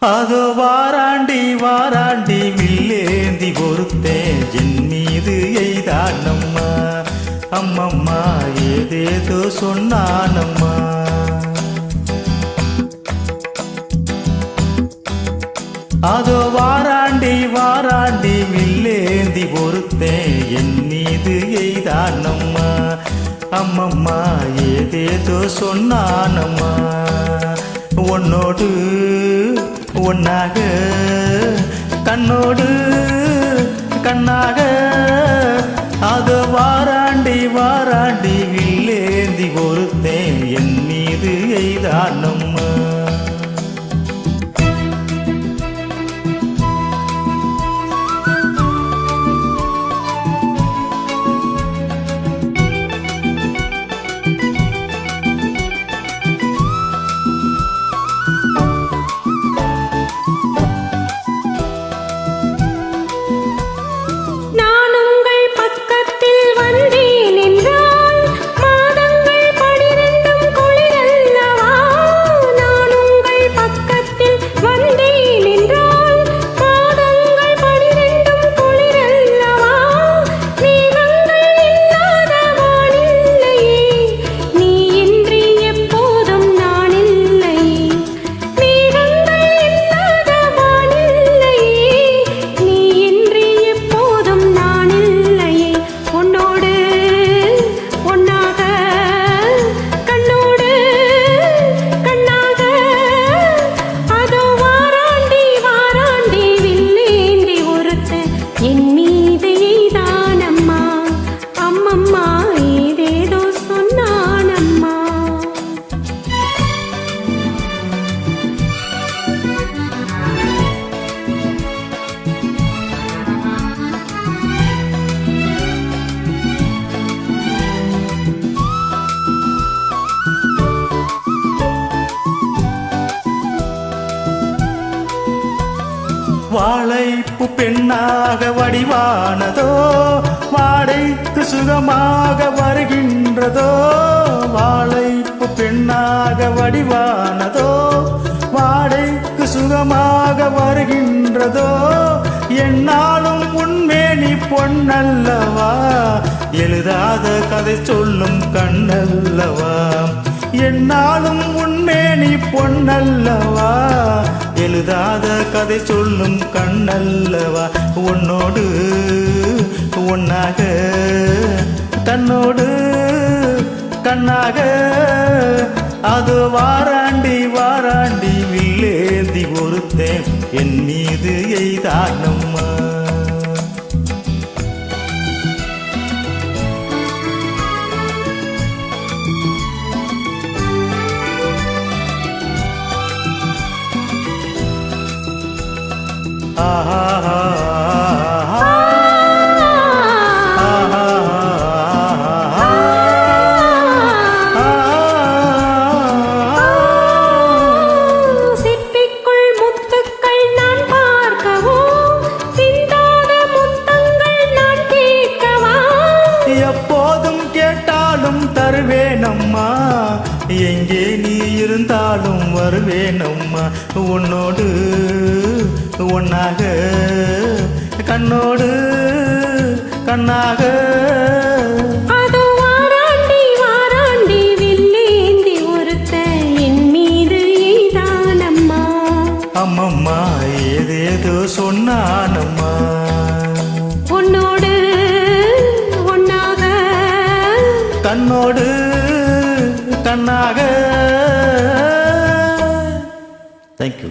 அதோ வாராண்டி வாராண்டி வில்லேந்தி பொறுத்தேன் என் மீது எய்தானம்மா. அம்மம்மா ஏதேதோ சொன்னானம்மா. அதோ வாராண்டி வாராண்டி வில்லேந்தி பொறுத்தேன் என் மீது எய்தானம்மா. அம்மம்மா ஏதேதோ சொன்னானம்மா. உன்னோடு ஒன்னாக கண்ணோடு கண்ணாக. அது வாராண்டி வாராண்டி வில்லேந்தி பொறுத்தேன் என் மீது எய்தானும். வாழைப்பு பெண்ணாக வடிவானதோ வாடைத்து சுகமாக வருகின்றதோ வாழைப்பு பெண்ணாக வடிவானதோ வாடைக்கு சுகமாக வருகின்றதோ என்னாலும் உண்மேனி பொன்னல்லவா? எழுதாத கதை சொல்லும் கண்ணல்லவா? என்னாலும் உண்மேனி பொன்னல்லவா? எழுதாத கதை சொல்லும் கண்ணல்லவா? உன்னோடு ஒன்னாக தன்னோடு கண்ணாக அது வாராண்டி வாராண்டி வில்லேந்தி ஒருத்தேன் என் மீது எய்தானும் நீ இருந்தாலும் வருவேனம்மா. உன்னோடு ஒன்னாக கண்ணோடு கண்ணாக. அம்மம்மா ஏதேதோ சொன்னானம்மா. உன்னோடு ஒன்னாக. கண்ணோடு கண்ணாக. தேங்க்யூ